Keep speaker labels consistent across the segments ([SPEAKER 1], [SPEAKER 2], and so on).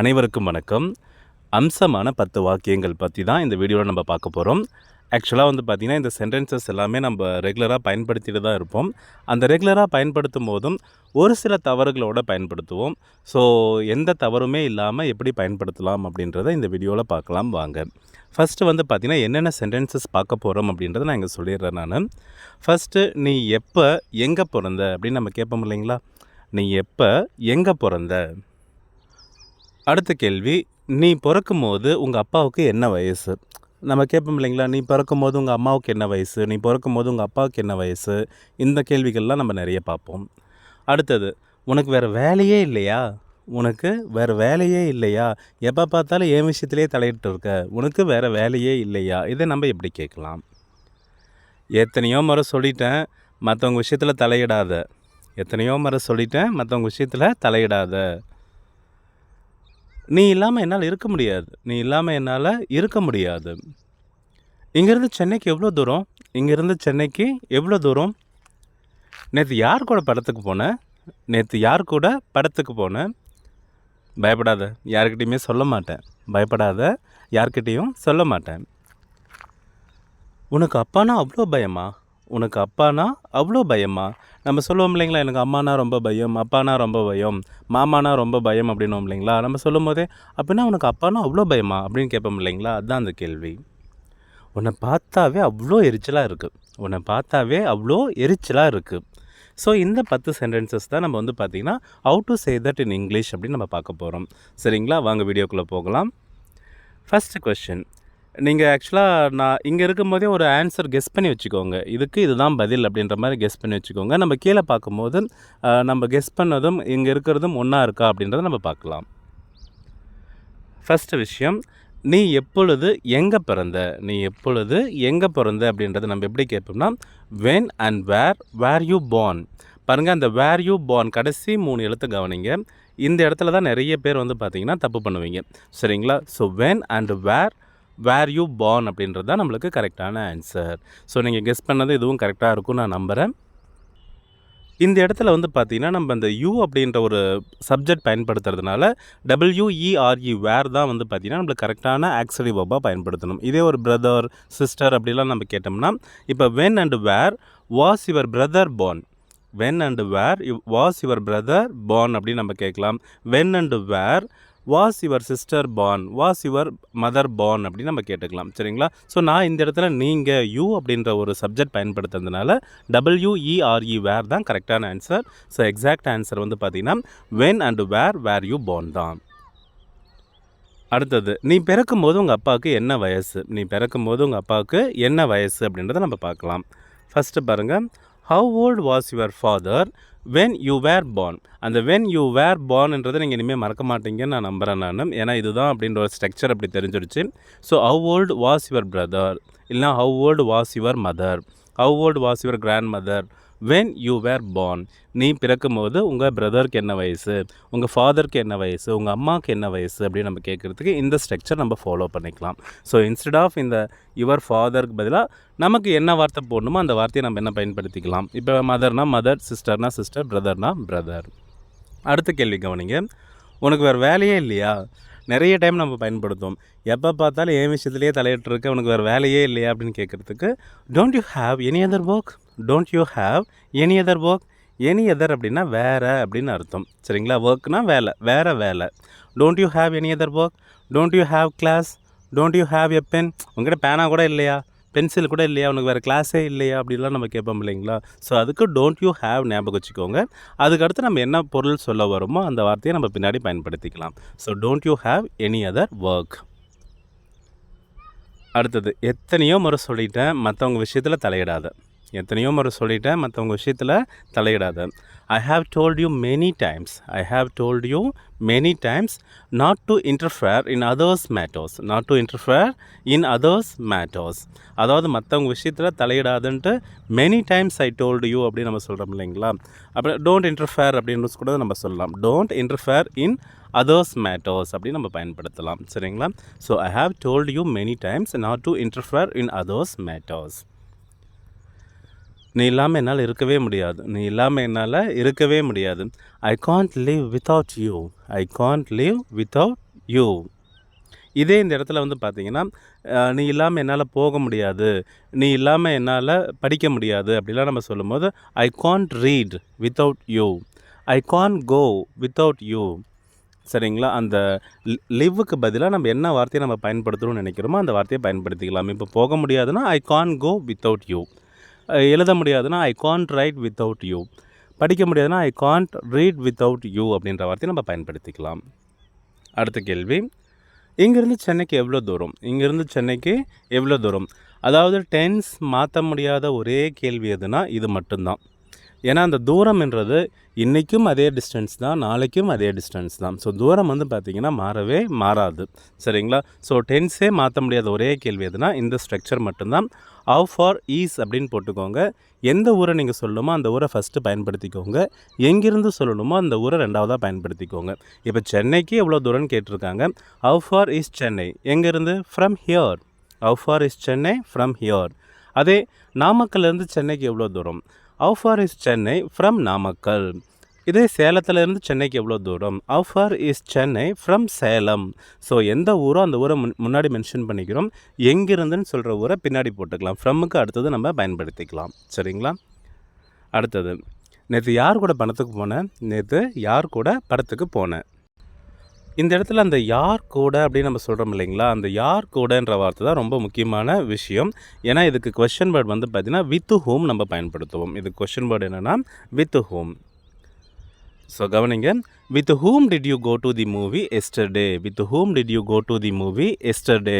[SPEAKER 1] அனைவருக்கும் வணக்கம். அம்சமான பத்து வாக்கியங்கள் பற்றி தான் இந்த வீடியோவில் நம்ம பார்க்க போகிறோம் ஆக்சுவலாக வந்து பார்த்திங்கன்னா இந்த சென்டென்சஸ் எல்லாமே நம்ம ரெகுலராக பயன்படுத்திட்டு தான் இருப்போம். அந்த ரெகுலராக பயன்படுத்தும் போதும் ஒரு சில தவறுகளோடு பயன்படுத்துவோம். ஸோ எந்த தவறுமே இல்லாமல் எப்படி பயன்படுத்தலாம் அப்படின்றத இந்த வீடியோவில் பார்க்கலாம் வாங்க. ஃபஸ்ட்டு வந்து பார்த்திங்கன்னா என்னென்ன சென்டென்சஸ் பார்க்க போகிறோம் அப்படின்றத நான் இங்கே சொல்லிடுறேன் நான். ஃபஸ்ட்டு நீ எப்போ எங்கே பிறந்த அப்படின்னு நம்ம கேட்போம் இல்லைங்களா? நீ எப்போ எங்கே பிறந்த? அடுத்த கேள்வி நீ பிறக்கும் போது உங்கள் அப்பாவுக்கு என்ன வயசு? நம்ம கேட்போம் இல்லைங்களா நீ பிறக்கும் போது உங்கள் அம்மாவுக்கு என்ன வயசு? நீ பிறக்கும் போது உங்கள் அப்பாவுக்கு என்ன வயசு? இந்த கேள்விகள்லாம் நம்ம நிறைய பார்ப்போம். அடுத்தது உனக்கு வேறு வேலையே இல்லையா? உனக்கு வேறு வேலையே இல்லையா? எப்போ பார்த்தாலும் என் விஷயத்திலே தலையிட்டு இருக்க. உனக்கு வேறு வேலையே இல்லையா? இதை நம்ம எப்படி கேட்கலாம்? எத்தனையோ முறை சொல்லிட்டேன் மற்றவங்க விஷயத்தில் தலையிடாத. எத்தனையோ முறை சொல்லிட்டேன் மற்றவங்க விஷயத்தில் தலையிடாத. நீ இல்லாமல் என்னால் இருக்க முடியாது. நீ இல்லாமல் என்னால் இருக்க முடியாது. இங்கேருந்து சென்னைக்கு எவ்வளோ தூரம்? இங்கேருந்து சென்னைக்கு எவ்வளோ தூரம்? நேற்று யார் கூட படத்துக்கு போனேன் நேற்று யார் கூட படத்துக்கு போனேன் பயப்படாத. யார்கிட்டையுமே சொல்ல மாட்டேன். பயப்படாத. யார்கிட்டேயும் சொல்ல மாட்டேன். உனக்கு அப்பானா அவ்வளோ பயமா? உனக்கு அப்பானா? அவ்வளோ பயமா? நம்ம சொல்லுவோம் இல்லைங்களா எனக்கு அம்மானா ரொம்ப பயம் அப்பானா ரொம்ப பயம் மாமானா ரொம்ப பயம் அப்படின்னோம் இல்லைங்களா? நம்ம சொல்லும் போதே அப்படின்னா உனக்கு அப்பானா அவ்வளோ பயமா? அப்படின்னு கேட்போம் இல்லைங்களா? அதுதான் அந்த கேள்வி. உன்னை பார்த்தாவே அவ்வளோ எரிச்சலாக இருக்குது உன்னை பார்த்தாவே அவ்வளோ எரிச்சலாக இருக்குது ஸோ இந்த பத்து சென்டென்சஸ் தான் நம்ம வந்து பார்த்திங்கன்னா how to say that in English அப்படின்னு நம்ம பார்க்க போகிறோம் சரிங்களா? வாங்க வீடியோக்குள்ளே போகலாம். ஃபஸ்ட்டு கொஷின் நீங்கள் ஆக்சுவலாக நான் இங்கே இருக்கும்போதே ஒரு ஆன்சர் கெஸ் பண்ணி வச்சுக்கோங்க. இதுக்கு இதுதான் பதில் அப்படின்ற மாதிரி கெஸ் பண்ணி வச்சுக்கோங்க. நம்ம கீழே பார்க்கும்போது நம்ம கெஸ் பண்ணதும் இங்கே இருக்கிறதும் ஒன்றா இருக்கா அப்படின்றத நம்ம பார்க்கலாம். ஃபஸ்ட்டு விஷயம் நீ எப்பொழுது எங்கே பிறந்த? நீ எப்பொழுது எங்கே பிறந்த அப்படின்றத நம்ம எப்படி கேட்போம்னா when and where were you born பாருங்கள் அந்த வேர் யூ பார்ன் கடைசி மூணு எழுத்து கவனிங்க. இந்த இடத்துல தான் நிறைய பேர் வந்து பார்த்திங்கன்னா தப்பு பண்ணுவீங்க. சரிங்களா? So when and where were you born அப்படின்றது தான் நம்மளுக்கு கரெக்டான ஆன்சர் ஸோ நீங்கள் கெஸ் பண்ணது இதுவும் கரெக்டாக இருக்கும் நான் நம்புகிறேன் இந்த இடத்துல வந்து பார்த்தீங்கன்னா நம்ம அந்த யூ அப்படின்ற ஒரு சப்ஜெக்ட் பயன்படுத்துறதுனால டபிள்யூஇஆர்இ வேர் தான் வந்து பார்த்தீங்கன்னா நம்மளுக்கு கரெக்டான ஆக்சரி வர்பாக பயன்படுத்தணும். இதே ஒரு பிரதர் சிஸ்டர் அப்படிலாம் நம்ம கேட்டோம்னா இப்போ when and where was your brother born when and where was your brother born அப்படின்னு நம்ம கேட்கலாம். When and where was your sister born was your mother born அப்படின்னு நம்ம கேட்டுக்கலாம். சரிங்களா? ஸோ நான் இந்த இடத்துல நீங்கள் யூ அப்படின்ற ஒரு சப்ஜெக்ட் பயன்படுத்துறதுனால டபிள்யூஇஆர்இ வேர் தான் கரெக்டான ஆன்சர் ஸோ எக்ஸாக்ட் ஆன்சர் வந்து பார்த்தீங்கன்னா when and where were you born தான். அடுத்தது நீ பிறக்கும்போது உங்கள் அப்பாவுக்கு என்ன வயசு? நீ பிறக்கும்போது உங்கள் அப்பாவுக்கு என்ன வயசு அப்படின்றத நம்ம பார்க்கலாம். ஃபஸ்ட்டு பாருங்கள் how old was your father when you were born அந்த வென் யூ வேர் பார்ன்ன்றதை நீங்கள் இனிமேல் மறக்க மாட்டீங்கன்னு நான் நம்புகிறேன் நான். ஏன்னா இதுதான் அப்படின்ற ஒரு ஸ்ட்ரக்சர் அப்படி தெரிஞ்சிருச்சு. So how old was your brother இல்லைனா how old was your mother how old was your grandmother when you were born நீ பிறக்கும்போது உங்கள் பிரதருக்கு என்ன வயசு உங்கள் ஃபாதருக்கு என்ன வயசு உங்கள் அம்மாவுக்கு என்ன வயசு அப்படின்னு நம்ம கேட்குறதுக்கு இந்த ஸ்ட்ரக்சர் நம்ம ஃபாலோ பண்ணிக்கலாம். ஸோ இன்ஸ்டெட் ஆஃப் இந்த யுவர் ஃபாதருக்கு பதிலாக நமக்கு என்ன வார்த்தை போடணுமோ அந்த வார்த்தையை நம்ம என்ன பயன்படுத்திக்கலாம். இப்போ மதர்னா மதர் சிஸ்டர்னா சிஸ்டர் பிரதர்னா பிரதர் அடுத்த கேள்வி கவனிங்க. உனக்கு வேறு வேலையே இல்லையா? நிறைய டைம் நம்ம பயன்படுத்துவோம். எப்போ பார்த்தாலும் என் விஷயத்துலேயே தலையிட்டுருக்கு உனக்கு வேறு வேலையே இல்லையா அப்படின்னு கேட்குறதுக்கு don't you have any other work don't you have any other work any other அப்படின்னா வேறு அப்படின்னு அர்த்தம். சரிங்களா? ஒர்க்னா வேலை. வேறு வேலை. Don't you have any other work don't you have class don't you have a pen உங்கள்கிட்ட பேனா கூட இல்லையா? பென்சில் கூட இல்லையா? உனக்கு வேறு கிளாஸே இல்லையா? அப்படிலாம் நம்ம கேட்போம் இல்லைங்களா? ஸோ அதுக்கு டோன்ட் யூ ஹேவ் ஞாபகம் வச்சுக்கோங்க. அதுக்கடுத்து நம்ம என்ன பொருள் சொல்ல வரோமோ அந்த வார்த்தையை நம்ம பின்னாடி பயன்படுத்திக்கலாம். So don't you have any other work அடுத்தது எத்தனையோ முறை சொல்லிட்டேன். மற்றவங்க விஷயத்தில் தலையிடாத. எத்தனையோ முறை சொல்லிட்டேன் மற்றவங்க விஷயத்தில் தலையிடாத. I have told you many times I have told you many times not to interfere in others matters not to interfere in others matters அதாவது மற்றவங்க விஷயத்தில் தலையிடாதுன்ட்டு many times I told you அப்படின்னு நம்ம சொல்கிறோம் இல்லைங்களா? அப்புறம் டோன்ட் இன்டர்ஃபேர் அப்படின்னு கூட நம்ம சொல்லலாம். Don't interfere in others matters அப்படின்னு நம்ம பயன்படுத்தலாம். சரிங்களா? So I have told you many times not to interfere in others matters நீ இல்லாமல் என்னால் இருக்கவே முடியாது. நீ இல்லாமல் என்னால் இருக்கவே முடியாது. I can't live without you I can't live without you இதே இந்த இடத்துல வந்து பார்த்தீங்கன்னா நீ இல்லாமல் என்னால் போக முடியாது. நீ இல்லாமல் என்னால் படிக்க முடியாது அப்படிலாம் நம்ம சொல்லும்போது I can't read without you I can't go without you சரிங்களா? அந்த லிவ்வுக்கு பதிலாக நம்ம என்ன வார்த்தையை நம்ம பயன்படுத்தணும்னு நினைக்கிறோமோ அந்த வார்த்தையை பயன்படுத்திக்கலாம். இப்போ போக முடியாதுன்னா I can go without you எழுத முடியாதுன்னா I can't write without you படிக்க முடியாதுன்னா I can't read without you அப்படின்ற வார்த்தையை நம்ம பயன்படுத்திக்கலாம். அடுத்த கேள்வி. இங்கேருந்து சென்னைக்கு எவ்வளோ தூரம்? இங்கேருந்து சென்னைக்கு எவ்வளோ தூரம்? அதாவது டென்ஸ் மாற்ற முடியாத ஒரே கேள்வி எதுனா இது மட்டும்தான். ஏன்னா அந்த தூரம்ன்றது இன்றைக்கும் அதே டிஸ்டன்ஸ் தான் நாளைக்கும் அதே டிஸ்டன்ஸ் தான். ஸோ தூரம் வந்து பார்த்திங்கன்னா மாறவே மாறாது. சரிங்களா? ஸோ டென்ஸே மாற்ற முடியாத ஒரே கேள்வி எதுனா இந்த ஸ்ட்ரக்சர் மட்டும்தான். ஹவ் ஃபார் ஈஸ் அப்படின்னு போட்டுக்கோங்க. எந்த ஊரை நீங்கள் சொல்லணுமோ அந்த ஊரை ஃபஸ்ட்டு பயன்படுத்திக்கோங்க. எங்கேருந்து சொல்லணுமோ அந்த ஊரை ரெண்டாவதாக பயன்படுத்திக்கோங்க. இப்போ சென்னைக்கு எவ்வளோ தூரம்னு கேட்டிருக்காங்க. ஹவ் ஃபார் இஸ் சென்னை எங்கேருந்து? From here how far is Chennai from here அதே நாமக்கல்லேருந்து சென்னைக்கு எவ்வளோ தூரம்? How far is Chennai from Namakkal. இதே சேலத்துலேருந்து சென்னைக்கு எவ்வளோ தூரம்? How far is Chennai from Salem? So எந்த ஊரோ அந்த ஊரை முன் முன்னாடி மென்ஷன் பண்ணிக்கிறோம். எங்கிருந்துன்னு சொல்கிற ஊரை பின்னாடி போட்டுக்கலாம். ஃப்ரம்முக்கு அடுத்தது நம்ம பயன்படுத்திக்கலாம். சரிங்களா? அடுத்தது நேற்று யார் கூட பணத்துக்கு போனேன் நேற்று யார் கூட படத்துக்கு போனேன் இந்த இடத்துல அந்த யார் கூட அப்படின்னு நம்ம சொல்கிறோம் இல்லைங்களா? அந்த யார் கூடன்ற வார்த்தை தான் ரொம்ப முக்கியமான விஷயம். ஏன்னா இதுக்கு கொஷின் வேர்ட் வந்து பார்த்திங்கன்னா வித் ஹோம் நம்ம பயன்படுத்துவோம். இது கொஷின் வேர்டு என்னென்னா வித் ஹோம் ஸோ கவனிங்க. With whom did you go to the movie yesterday with whom did you go to the movie yesterday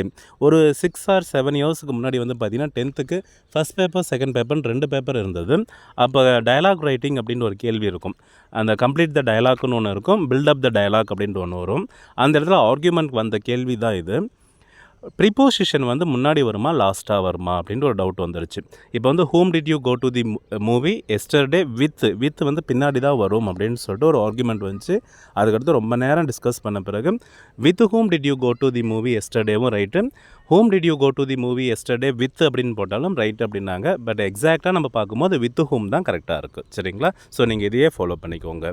[SPEAKER 1] ஒரு சிக்ஸ் ஆர் செவன் இயர்ஸ்க்கு முன்னாடி வந்து பார்த்தீங்கன்னா டென்த்துக்கு ஃபஸ்ட் பேப்பர் செகண்ட் பேப்பர்னு ரெண்டு பேப்பர் இருந்தது. அப்போ டயலாக் ரைட்டிங் அப்படின்னு ஒரு கேள்வி இருக்கும். அந்த கம்ப்ளீட் த டயலாக்னு ஒன்று இருக்கும். பில்டப் த டயலாக் அப்படின்ட்டு ஒன்று வரும். அந்த இடத்துல ஆர்கியூமெண்ட் வந்த கேள்வி தான் இது. ப்ரிப்போசிஷன் வந்து முன்னாடி வருமா லாஸ்ட்டாக வருமா அப்படின்ற ஒரு டவுட் வந்துருச்சு. இப்போ வந்து whom did you go to the movie yesterday with with வந்து பின்னாடி தான் வரும் அப்படின்னு சொல்லிட்டு ஒரு ஆர்குமெண்ட் வந்துச்சு. அதுக்கடுத்து ரொம்ப நேரம் டிஸ்கஸ் பண்ண பிறகு with whom did you go to the movie எஸ்டர்டேவும் right whom did you go to the movie yesterday with அப்படின்னு போட்டாலும் ரைட் அப்படின்னாங்க. பட் எக்ஸாக்டாக நம்ம பார்க்கும்போது வித் ஹோம் தான் கரெக்டாக இருக்குது சரிங்களா? ஸோ நீங்கள் இதையே ஃபாலோ பண்ணிக்கோங்க.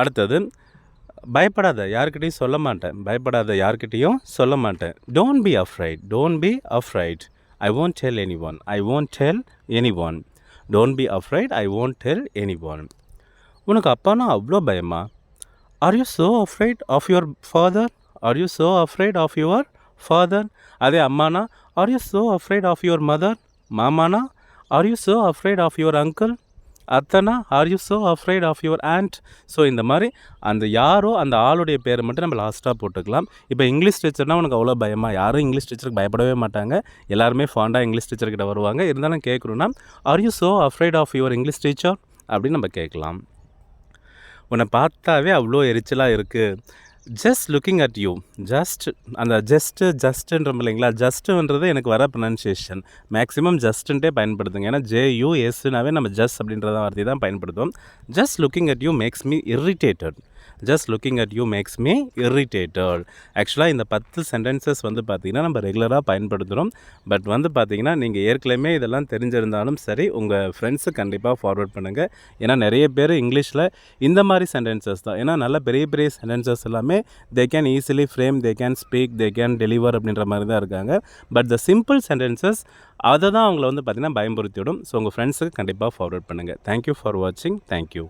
[SPEAKER 1] அடுத்தது பயப்படாத யார்கிட்டையும் சொல்ல மாட்டேன். பயப்படாத யார்கிட்டையும் சொல்ல மாட்டேன். Don't be afraid don't be afraid I won't tell anyone I won't tell anyone don't be afraid I won't tell anyone உனக்கு அப்பானா அவ்வளோ பயமா? Are you so afraid of your father are you so afraid of your father அதே அம்மானா are you so afraid of your mother மாமானா are you so afraid of your uncle அத்தனா are you so afraid of your and so இந்த மாதிரி அந்த யாரோ அந்த ஆளுடைய பேரை மட்டும் நம்ம லாஸ்ட்டாக போட்டுக்கலாம். இப்போ இங்கிலீஷ் டீச்சர்னால் உனக்கு அவ்வளோ பயமாக யாரும் இங்கிலீஷ் டீச்சருக்கு பயப்படவே மாட்டாங்க. எல்லாருமே ஃபாண்டாக இங்கிலீஷ் டீச்சர்கிட்ட வருவாங்க. இருந்தாலும் கேட்குறோன்னா are you so afraid of your English teacher அப்படின்னு நம்ம கேட்கலாம். உன்னை பார்த்தாவே அவ்வளோ எரிச்சலாக இருக்குது just looking at you just அந்த ஜஸ்ட்டு ஜஸ்ட்டுன்றோம் இல்லைங்களா? ஜஸ்ட்டுன்றது எனக்கு வர ப்ரொனன்சியேஷன் மேக்ஸிமம் ஜஸ்ட்டுன்ட்டே பயன்படுத்துங்க. ஏன்னா ஜே யூ எஸ்னாவே நம்ம ஜஸ்ட் அப்படின்றத வார்த்தை தான் பயன்படுத்துவோம். Just looking at you makes me irritated just looking at you makes me irritated ஆக்சுவலாக இந்த பத்து சென்டென்சஸ் வந்து பார்த்திங்கன்னா நம்ம ரெகுலராக பயன்படுத்துகிறோம் பட் வந்து பார்த்திங்கன்னா நீங்கள் ஏற்கனவே இதெல்லாம் தெரிஞ்சிருந்தாலும் சரி உங்கள் ஃப்ரெண்ட்ஸுக்கு கண்டிப்பாக ஃபார்வர்ட் பண்ணுங்கள் ஏன்னா நிறைய பேர் இங்கிலீஷில் இந்த மாதிரி சென்டென்சஸ் தான். ஏன்னா நல்ல பெரிய பெரிய சென்டென்சஸ் எல்லாமே they can easily frame they can speak they can deliver அப்படின்ற மாதிரி தான் இருக்காங்க. பட் த சிம்பிள் சென்டென்சஸ் அதை தான் அவங்கள வந்து பார்த்திங்கன்னா பயன்படுத்திவிடும் ஸோ உங்கள் ஃப்ரெண்ட்ஸுக்கு கண்டிப்பாக ஃபார்வர்ட் பண்ணுங்கள் தேங்க்யூ ஃபார் வாட்சிங் தேங்க்யூ